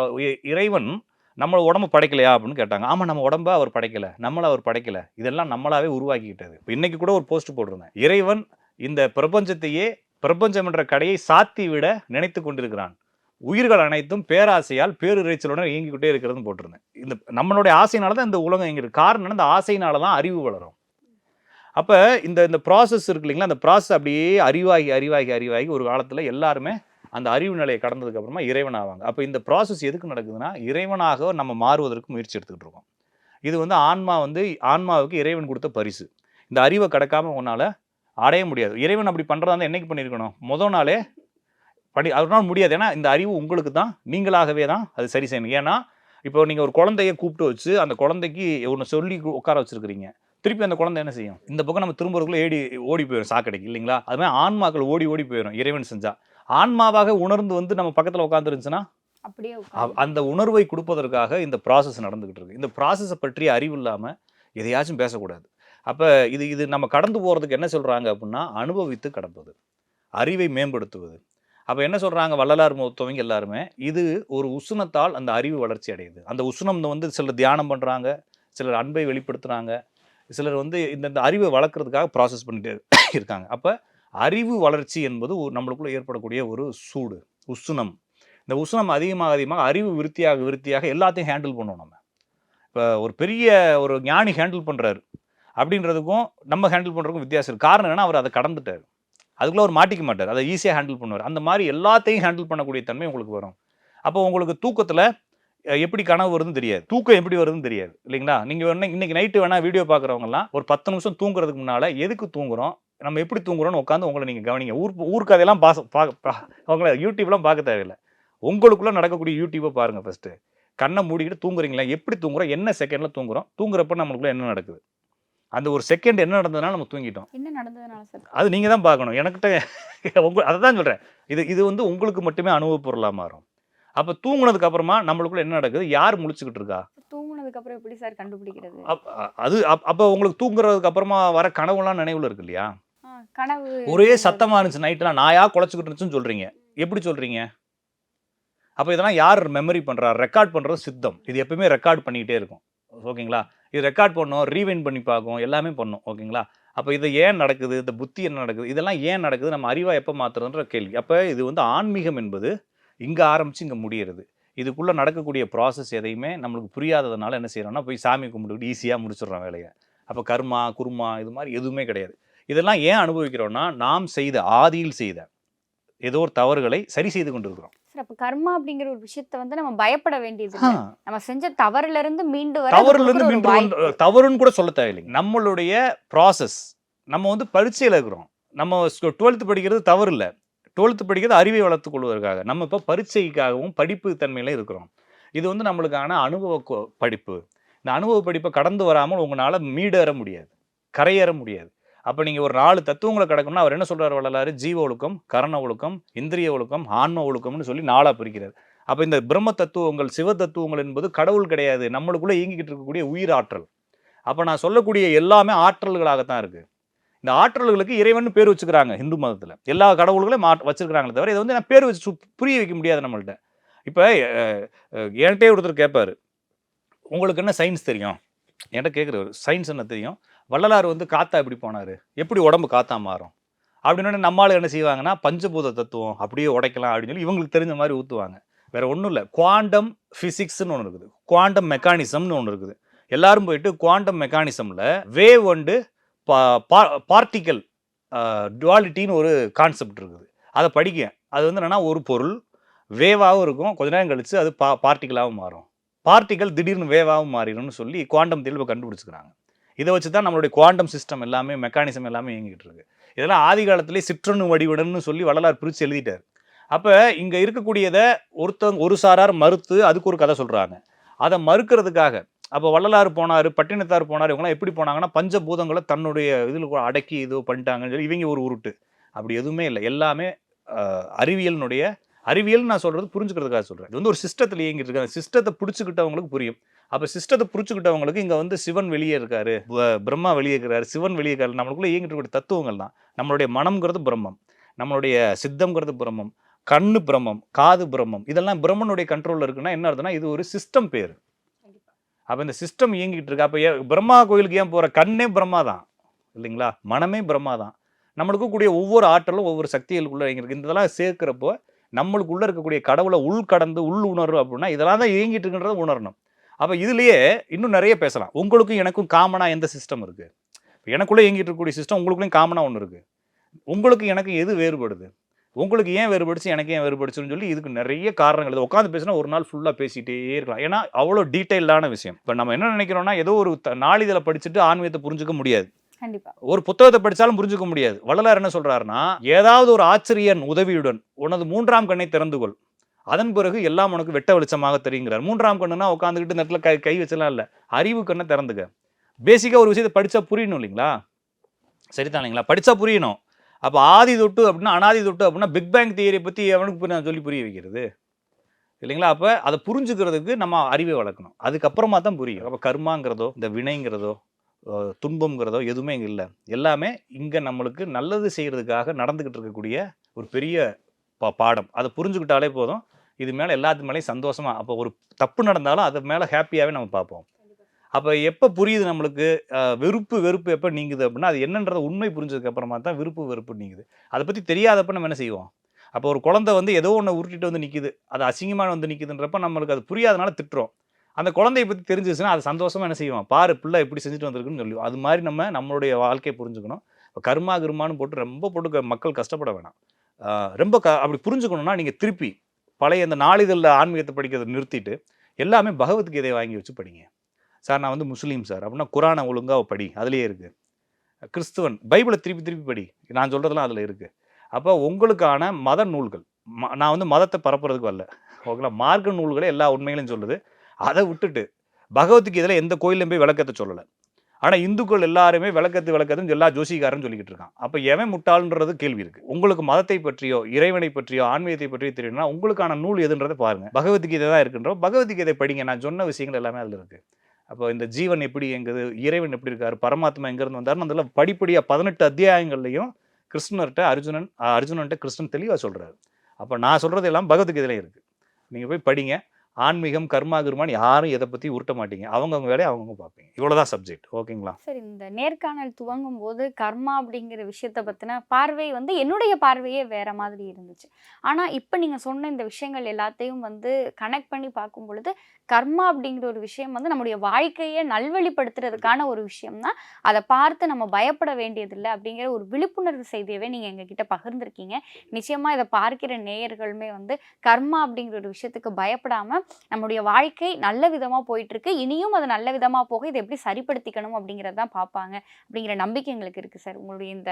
இறைவன் நம்மளை உடம்பு படைக்கலையா அப்படின்னு கேட்டாங்க. ஆமாம் நம்ம உடம்ப அவர் படைக்கல நம்மளை அவர் படைக்கல. இதெல்லாம் நம்மளாவே உருவாக்கிக்கிட்டது. இப்போ இன்றைக்கி கூட ஒரு போஸ்ட் போட்டிருந்தேன். இறைவன் இந்த பிரபஞ்சத்தையே பிரபஞ்சம் என்ற கடையை சாத்தி விட நினைத்து கொண்டிருக்கிறான். உயிர்கள் அனைத்தும் பேராசையால் பேரிரைச்சலுடன் இயங்கிக்கிட்டே இருக்கிறதுன்னு போட்டிருந்தேன். இந்த நம்மளுடைய ஆசையினால தான் இந்த உலகம் இயங்கிருக்கு காரணம் இந்த ஆசையினால தான் அறிவு வளரும். அப்போ இந்த இந்த ப்ராசஸ் இருக்கு இல்லைங்களா? அந்த ப்ராசஸ் அப்படியே அறிவாகி அறிவாகி அறிவாகி ஒரு காலத்தில் எல்லாருமே அந்த அறிவு நிலையை கடந்ததுக்கு அப்புறமா இறைவன் ஆவாங்க. அப்போ இந்த ப்ராசஸ் எதுக்கு நடக்குதுன்னா இறைவனாக நம்ம மாறுவதற்கு முயற்சி எடுத்துக்கிட்டு இருக்கோம். இது வந்து ஆன்மா வந்து ஆன்மாவுக்கு இறைவன் கொடுத்த பரிசு. இந்த அறிவை கடக்காமல் உன்னால் அடைய முடியாது. இறைவன் அப்படி பண்ணுறதா இருந்தால் என்னைக்கு பண்ணியிருக்கணும் முத நாளே படி அதனால முடியாது. ஏன்னா இந்த அறிவு உங்களுக்கு தான். நீங்களாகவே தான் அது சரி செய்யணும். ஏன்னா இப்போ நீங்கள் ஒரு குழந்தைய கூப்பிட்டு வச்சு அந்த குழந்தைக்கு ஒன்று சொல்லி உட்கார வச்சிருக்கிறீங்க. திருப்பி அந்த குழந்தை என்ன செய்யும்? இந்த பக்கம் நம்ம திரும்புறதுக்குள்ள ஏடி ஓடி போயிடும் சாக்கடைக்கு இல்லைங்களா? அது மாதிரி ஆன்மாக்கள் ஓடி ஓடி போயிடும் இறைவன் செஞ்சா. ஆன்மாவாக உணர்ந்து வந்து நம்ம பக்கத்தில் உட்காந்துருந்துச்சுன்னா அப்படியே. அந்த உணர்வை கொடுப்பதற்காக இந்த ப்ராசஸ் நடந்துகிட்டு இருக்கு. இந்த ப்ராசஸை பற்றிய அறிவு இல்லாமல் எதையாச்சும் பேசக்கூடாது. அப்போ இது இது நம்ம கடந்து போகிறதுக்கு என்ன சொல்கிறாங்க அப்படின்னா அனுபவித்து கடப்பது. அறிவை மேம்படுத்துவது. அப்போ என்ன சொல்கிறாங்க வள்ளலார் மருத்துவங்க எல்லாருமே? இது ஒரு உஷ்ணத்தால் அந்த அறிவு வளர்ச்சி அடையுது. அந்த உஷ்ணம் வந்து சிலர் தியானம் பண்ணுறாங்க சிலர் அன்பை வெளிப்படுத்துகிறாங்க சிலர் வந்து இந்த அறிவை வளர்க்குறதுக்காக ப்ராசஸ் பண்ணிட்டு இருக்காங்க. அப்போ அறிவு வளர்ச்சி என்பது ஒரு ஏற்படக்கூடிய ஒரு சூடு உஷ்ணம். இந்த உஷ்ணம் அதிகமாக அதிகமாக அறிவு விருத்தியாக விருத்தியாக எல்லாத்தையும் ஹேண்டில் பண்ணுவோம் நம்ம. இப்போ ஒரு பெரிய ஒரு ஞானி ஹேண்டில் பண்ணுறாரு அப்படின்றதுக்கும் நம்ம ஹேண்டில் பண்ணுறதுக்கும் வித்தியாசம் இருக்குது காரணம் என்னன்னா அவர் அதை கடந்துட்டார். அதுக்குள்ளே அவர் மாட்டிக்க மாட்டார். அதை ஈஸியாக ஹேண்டில் பண்ணுவார். அந்த மாதிரி எல்லாத்தையும் ஹேண்டில் பண்ணக்கூடிய தன்மை உங்களுக்கு வரும். அப்போ உங்களுக்கு தூக்கத்தில் எப்படி கனவு வருதுன்னு தெரியாது. தூக்கம் எப்படி வருதுன்னு தெரியாது. இல்லைங்களா? நீங்கள் வேணா இன்னைக்கு நைட்டு வேணால் வீடியோ பார்க்குறவங்கலாம் ஒரு பத்து நிமிஷம் தூங்குறதுக்கு முன்னால் எதுக்கு தூங்குறோம்? நம்ம எப்படி தூங்குறோம்னு உட்காந்து உங்களை நீங்கள் கவனிங்க. ஊர் ஊர் கதையெல்லாம் பாச பா- உங்களை யூடியூப்லாம் பார்க்க தேவையில்லை. உங்களுக்குள்ளே நடக்கக்கூடிய யூடியூப்பை பாருங்கள் ஃபஸ்ட்டு கண்ணை மூடிக்கிட்டு தூங்குறீங்களா? எப்படி தூங்குறோம்? என்ன செகண்டில் தூங்குறோம்? தூங்குறப்ப நம்மளுக்குள்ள என்ன நடக்குது? அந்த ஒரு செகண்ட் என்ன நடந்ததுனால நம்ம தூங்கிட்டோம். என்ன நடந்ததுனால சார் அது நீங்க தான் பார்க்கணும். எனக்கிட்ட உங்க அதை தான் சொல்றேன். இது இது வந்து உங்களுக்கு மட்டுமே அனுபவ பொருளா மாறும். அப்ப தூங்குனதுக்கு அப்புறமா நம்மளுக்குள்ள என்ன நடக்குது? யார் முழிச்சுக்கிட்டு இருக்கா? தூங்குனதுக்கு அப்புறம் எப்படி சார் கண்டுபிடிக்கிறது? அது அப்- அப்ப உங்களுக்கு தூங்குறதுக்கு அப்புறமா வர கனவுலாம் நினைவுல இருக்கு இல்லையா? கனவு ஒரே. சத்தமா இருந்துச்சு நைட்லாம் நாயா குலைச்சிக்கிட்டு இருந்துச்சுன்னு சொல்றீங்க? எப்படி சொல்றீங்க? அப்ப இதெல்லாம் யார் மெமரி பண்றா? ரெக்கார்ட் பண்றது சித்தம். இது எப்பவுமே ரெக்கார்ட் பண்ணிக்கிட்டே இருக்கும். ஓகேங்களா? இது ரெக்கார்ட் பண்ணும் ரீவைன் பண்ணி பார்க்கும் எல்லாமே பண்ணும் ஓகேங்களா அப்போ இது ஏன் நடக்குது? இந்த புத்தி என்ன நடக்குது? இதெல்லாம் ஏன் நடக்குது? நம்ம அறிவாக எப்போ மாற்றுறதுன்ற கேள்வி. அப்போ இது வந்து ஆன்மீகம் என்பது இங்கே ஆரம்பித்து இங்கே முடிகிறது இதுக்குள்ளே நடக்கக்கூடிய ப்ராசஸ் எதையுமே நம்மளுக்கு புரியாததுனால என்ன செய்யறோம்னா போய் சாமி கும்பிட்டுக்கிட்டு ஈஸியாக முடிச்சிடுறோம் வேலையை. அப்போ கர்மா குருமா இது மாதிரி எதுவுமே கிடையாது. இதெல்லாம் ஏன் அனுபவிக்கிறோம்னா நாம் செய்த ஆதியில் செய்த ஏதோ ஒரு தவறுகளை சரி செய்து கொண்டிருக்கிறோம். சார் அப்ப கர்மா அப்படிங்கிற ஒரு விஷயத்த வந்து நம்ம பயப்பட வேண்டியது. நம்ம செஞ்ச தவறுல இருந்து மீண்டு வர தவறுல இருந்து மீண்டு தவறுன்னு கூட சொல்ல தேவையில்லைங்க. நம்மளுடைய ப்ராசஸ் நம்ம வந்து பரீட்சையில் இருக்கிறோம். நம்ம டுவெல்த்து படிக்கிறது தவறு இல்லை டுவெல்த்து படிக்கிறது அறிவை வளர்த்துக் கொள்வதற்காக. நம்ம இப்போ பரீட்சைக்காகவும் படிப்பு தன்மையில இருக்கிறோம். இது வந்து நம்மளுக்கான அனுபவ படிப்பு. இந்த அனுபவ படிப்பை கடந்து வராமல் உங்களால் மீடேற முடியாது. கரையேற முடியாது. அப்போ நீங்கள் ஒரு நாலு தத்துவங்களை கடக்கணும்னா அவர் என்ன சொல்கிறார் வள்ளலாறு ஜீவ ஒழுக்கம் கரண ஒழுக்கம் இந்திரிய ஒழுக்கம் ஆன்ம ஒழுக்கம்னு சொல்லி நாளாக பிரிக்கிறார். அப்போ இந்த பிரம்ம தத்துவங்கள் சிவ தத்துவங்கள் என்பது கடவுள் கிடையாது. நம்மளுக்குள்ளே இயங்கிக்கிட்டு இருக்கக்கூடிய உயிர் ஆற்றல். அப்போ நான் சொல்லக்கூடிய எல்லாமே ஆற்றல்களாகத்தான் இருக்குது இந்த ஆற்றல்களுக்கு இறைவன் பேர் வச்சுக்கிறாங்க இந்து மதத்தில். எல்லா கடவுள்களையும் மா வச்சுருக்கிறாங்களே தவிர இதை வந்து நான் பேர் வச்சு சு- புரிய வைக்க முடியாது நம்மள்ட்ட. இப்போ என்கிட்டே ஒருத்தர் கேட்பார் உங்களுக்கு என்ன சயின்ஸ் தெரியும்? என்கிட்ட கேட்குறவர் சயின்ஸ் என்ன தெரியும்? வள்ளலார் வந்து காத்தா எப்படி போனார். எப்படி உடம்பு காத்தா மாறும்? அப்படின்னு நம்மளால் என்ன செய்வாங்கன்னா பஞ்சபூத தத்துவம் அப்படியே உடைக்கலாம் அப்படின்னு சொல்லி இவங்களுக்கு தெரிஞ்ச மாதிரி ஊற்றுவாங்க வேற ஒன்றும் இல்லை. குவாண்டம் ஃபிசிக்ஸ்னு ஒன்று இருக்குது. குவாண்டம் மெக்கானிசம்னு ஒன்று இருக்குது. எல்லாரும் போயிட்டு குவாண்டம் மெக்கானிசமில் வேவ் வந்து பார்ட்டிக்கல் டுவாலிட்டின்னு ஒரு கான்செப்ட் இருக்குது. அதை படிக்க அது வந்து என்னென்னா ஒரு பொருள் வேவாகவும் இருக்கும். கொஞ்ச நேரம் கழித்து அது பா பார்ட்டிக்கலாகவும் மாறும். பார்ட்டிக்கல் திடீர்னு வேவாகவும் மாறிடும்னு சொல்லி குவாண்டம் தெளிவை கண்டுபிடிச்சிக்கிறாங்க. இதை வச்சு தான் நம்மளுடைய குவாண்டம் சிஸ்டம் எல்லாமே மெக்கானிசம் எல்லாமே இயங்கிட்டு இருக்கு. இதெல்லாம் ஆதி காலத்திலே சிற்றணு வடிவடன்னு சொல்லி வள்ளலார் பிரித்து எழுதிட்டார். அப்போ இங்கே இருக்கக்கூடியதை ஒருத்தவங்க ஒரு சாரார் மறுத்து அதுக்கு ஒரு கதை சொல்கிறாங்க அதை மறுக்கிறதுக்காக அப்போ வள்ளலார் போனார் பட்டினத்தார் போனார் இவங்களாம் எப்படி போனாங்கன்னா பஞ்சபூதங்களை தன்னுடைய இதில் அடக்கி இது பண்ணிட்டாங்கன்னு சொல்லி இவங்க ஒரு உருட்டு. அப்படி எதுவுமே இல்லை. எல்லாமே அறிவியலினுடைய அறிவியல் நான் சொல்கிறது புரிஞ்சுக்கிறதுக்காக சொல்கிறேன் இது வந்து ஒரு சிஸ்டத்தில் இயங்கிட்டு இருக்கு. அந்த சிஸ்டத்தை பிடிச்சிக்கிட்டவங்களுக்கு புரியும். அப்போ சிஸ்டத்தை புரிச்சுக்கிட்டவங்களுக்கு இங்கே வந்து சிவன் வெளியே இருக்காரு. பிரம்மா வெளியே இருக்கிறாரு. சிவன் வெளியே இருக்காரு. நம்மளுக்குள்ள இயங்கிட்டு இருக்கக்கூடிய தத்துவங்கள் தான். நம்மளுடைய மனம்ங்கிறது பிரம்மம். நம்மளுடைய சித்தம்ங்கிறது பிரம்மம். கண்ணு பிரம்மம் காது பிரம்மம். இதெல்லாம் பிரம்மனுடைய கண்ட்ரோலில் இருக்குன்னா என்ன அர்த்தம்னா இது ஒரு சிஸ்டம் பேர். அப்போ இந்த சிஸ்டம் இயங்கிட்டு இருக்கு. அப்போ ஏன் பிரம்மா கோயிலுக்கு ஏன் போகிற கண்ணே பிரம்மா தான். இல்லைங்களா? மனமே பிரம்மா தான். நம்மளுக்கு கூடிய ஒவ்வொரு ஆற்றலும் ஒவ்வொரு சக்திகளுக்குள்ள இயங்கிருக்கு இதெல்லாம் சேர்க்கிறப்போ நம்மளுக்குள்ள இருக்கக்கூடிய கடவுளை உள் கடந்து உள் உணர்வு அப்படின்னா இதெல்லாம் தான் இயங்கிட்டு இருக்குன்றத உணரணும். அப்போ இதுலயே இன்னும் நிறைய பேசலாம். உங்களுக்கும் எனக்கும் காமனா எந்த சிஸ்டம் இருக்கு? இப்ப எனக்குள்ள இயங்கிட்டு இருக்கக்கூடிய சிஸ்டம் உங்களுக்குள்ளேயும் காமனா ஒன்று இருக்கு. உங்களுக்கு எனக்கு எது வேறுபடுது? உங்களுக்கு ஏன் வேறுபடுச்சு? எனக்கு ஏன் வேறுபடுச்சுன்னு சொல்லி இதுக்கு நிறைய காரணங்கள். இது உட்காந்து பேசினா ஒரு நாள் ஃபுல்லாக பேசிட்டே இருக்கலாம். ஏன்னா அவ்வளோ டீட்டெயிலான விஷயம். இப்போ நம்ம என்ன நினைக்கிறோம்னா ஏதோ ஒரு த- நாளிதழை படிச்சுட்டு ஆன்மீகத்தை புரிஞ்சுக்க முடியாது. ஒரு புத்தகத்தை படிச்சாலும் புரிஞ்சுக்க முடியாது. வள்ளலார் என்ன சொல்றாருன்னா ஏதாவது ஒரு ஆச்சரியன் உதவியுடன் உனது மூன்றாம் கண்ணை திறந்து கொள். அதன் பிறகு எல்லாம் உனக்கு வெட்ட வெளிச்சமாக தெரியுங்கிறார். மூன்றாம் கண்ணுனா உட்காந்துக்கிட்டு இந்த இடத்துல கை கை வச்சலாம் இல்லை. அறிவு கண்ணை திறந்துக்க. பேசிக்காக ஒரு விஷயத்தை படித்தா புரியணும் இல்லைங்களா? சரிதான் இல்லைங்களா? படித்தா புரியணும். அப்போ ஆதி தொட்டு அப்படின்னா அனாதி தொட்டு அப்படின்னா பிக் பேங் தியரியை பற்றி எவனுக்கு புரிய- நான் சொல்லி புரிய வைக்கிறது. இல்லைங்களா? அப்போ அதை புரிஞ்சுக்கிறதுக்கு நம்ம அறிவை வளர்க்கணும். அதுக்கப்புறமா தான் புரியும். அப்போ கர்மாங்கிறதோ இந்த வினைங்கிறதோ துன்பம்ங்கிறதோ எதுவுமே இங்கே இல்லை. எல்லாமே இங்கே நம்மளுக்கு நல்லது செய்கிறதுக்காக நடந்துக்கிட்டு இருக்கக்கூடிய ஒரு பெரிய பா பாடம். அதை புரிஞ்சுக்கிட்டாலே போதும். இது மேலே எல்லாத்து மேலேயும் சந்தோஷமா அப்போ ஒரு தப்பு நடந்தாலும் அது மேலே ஹாப்பியாகவே நம்ம பார்ப்போம். அப்போ எப்போ புரியுது நம்மளுக்கு? வெறுப்பு வெறுப்பு எப்போ நீங்குது அப்படின்னா அது என்னன்றத உண்மை புரிஞ்சதுக்கு அப்புறமா தான் விருப்பு வெறுப்பு நீங்குது. அதை பற்றி தெரியாதப்ப நம்ம என்ன செய்வோம்? அப்போ ஒரு குழந்தை வந்து ஏதோ ஒன்று உருட்டிட்டு வந்து நிற்கிது அது அசிங்கமாக வந்து நிற்கிதுன்றப்ப நம்மளுக்கு அது புரியாதனால திட்டுறோம். அந்த குழந்தைய பற்றி தெரிஞ்சிச்சுன்னா அது சந்தோஷமா என்ன செய்வோம்? பாரு பிள்ளை எப்படி செஞ்சுட்டு வந்திருக்குன்னு சொல்லி அது மாதிரி நம்ம நம்மளுடைய வாழ்க்கையை புரிஞ்சுக்கணும். இப்போ கர்மா கிருமான்னு போட்டு ரொம்ப போட்டு மக்கள் கஷ்டப்பட வேணாம். ரொம்ப க அப்படி புரிஞ்சுக்கணும்னா நீங்கள் திருப்பி பழைய அந்த நாளிதழில் ஆன்மீகத்தை படிக்கிறதை நிறுத்திட்டு எல்லாமே பகவத்கீதையை வாங்கி வச்சு படிங்க. சார் நான் வந்து முஸ்லீம் சார். அப்படின்னா குரானை ஒழுங்காக படி. அதுலேயே இருக்குது கிறிஸ்துவன். பைபிளை திருப்பி திருப்பி படி. நான் சொல்கிறதெல்லாம் அதில் இருக்குது அப்போ உங்களுக்கான மத நூல்கள். ம- நான் வந்து மதத்தை பரப்புறதுக்கு வரல. ஓகேங்களா? மார்க்க நூல்களே எல்லா உண்மைகளையும் சொல்லுது. அதை விட்டுட்டு பகவத்கீதையில் எந்த கோயிலையும் போய் விளக்கத்தை சொல்லலை. ஆனால் இந்துக்கள் எல்லாருமே விளக்கத்து விளக்கத்துன்னு எல்லா ஜோசிக்காரன் சொல்லிக்கிட்டு இருக்கான். அப்போ எவன் முட்டாளுன்றது கேள்வி இருக்குது உங்களுக்கு மதத்தை பற்றியோ இறைவனை பற்றியோ ஆன்மீகத்தை பற்றியோ தெரியணும்னா உங்களுக்கான நூல் எதுன்றதை பாருங்கள் பகவத்கீதை தான் இருக்குன்றோம். பகவத்கீதை படிங்க. நான் சொன்ன விஷயங்கள் எல்லாமே அதில் இருக்குது அப்போ இந்த ஜீவன் எப்படி எங்குது இறைவன் எப்படி இருக்கார் பரமாத்மா எங்கேருந்து வந்தாருன்னு அதில் படிப்படியாக பதினெட்டு அத்தியாயங்கள்லையும் கிருஷ்ணர்கிட்ட அர்ஜுனன் அர்ஜுனன்ட்ட கிருஷ்ணன் தெளிவாக சொல்கிறாரு அப்போ நான் சொல்கிறது எல்லாம் பகவத்கீதையில இருக்குது நீங்கள் போய் படிங்க. ஆன்மீகம் கர்மா கிருமான்னு யாரும் எதை பற்றி உருட்ட மாட்டீங்க. அவங்கவுங்க வேலையை அவங்கவுங்க பார்ப்பீங்க இவ்வளோதான் சப்ஜெக்ட் ஓகேங்களா? சரி இந்த நேர்காணல் துவங்கும் போது கர்மா அப்படிங்கிற விஷயத்த பற்றின பார்வை வந்து என்னுடைய பார்வையே வேற மாதிரி இருந்துச்சு. ஆனால் இப்போ நீங்கள் சொன்ன இந்த விஷயங்கள் எல்லாத்தையும் வந்து கனெக்ட் பண்ணி பார்க்கும் பொழுது கர்மா அப்படிங்கிற ஒரு விஷயம் வந்து நம்முடைய வாழ்க்கையை நல்வழிப்படுத்துறதுக்கான ஒரு விஷயம் தான் அதை பார்த்து நம்ம பயப்பட வேண்டியதில்லை அப்படிங்கிற ஒரு விழிப்புணர்வு செய்தியவே நீங்கள் எங்ககிட்ட பகிர்ந்துருக்கீங்க. நிச்சயமாக இதை பார்க்கிற நேயர்களுமே வந்து கர்மா அப்படிங்கிற ஒரு விஷயத்துக்கு பயப்படாமல் நம்முடைய வாழ்க்கை நல்ல விதமா போயிட்டு இருக்கு இனியும் அது நல்ல விதமா போக இதை எப்படி சரிப்படுத்திக்கணும் அப்படிங்கறத தான் பார்ப்பாங்க அப்படிங்கிற நம்பிக்கை எங்களுக்கு இருக்கு சார். உங்களுடைய இந்த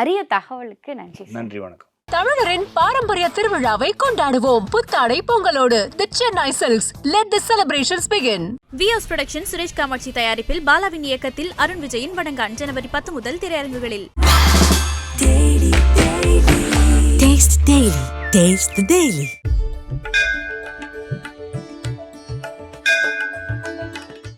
அரிய தகவலுக்கு நன்றி நன்றி வணக்கம். தமிழரின் பாரம்பரிய திருவிழாவை கொண்டாடுவோம். புத்தாடை பொங்கலோடு the Chennai silks let the celebrations begin VS production Suresh Kamatchi தயாரிப்பில் பாலாவின் இயக்கத்தில் அருண் விஜயின் வடங்கான் ஜனவரி பத்து முதல் திரையரங்குகளில். Taste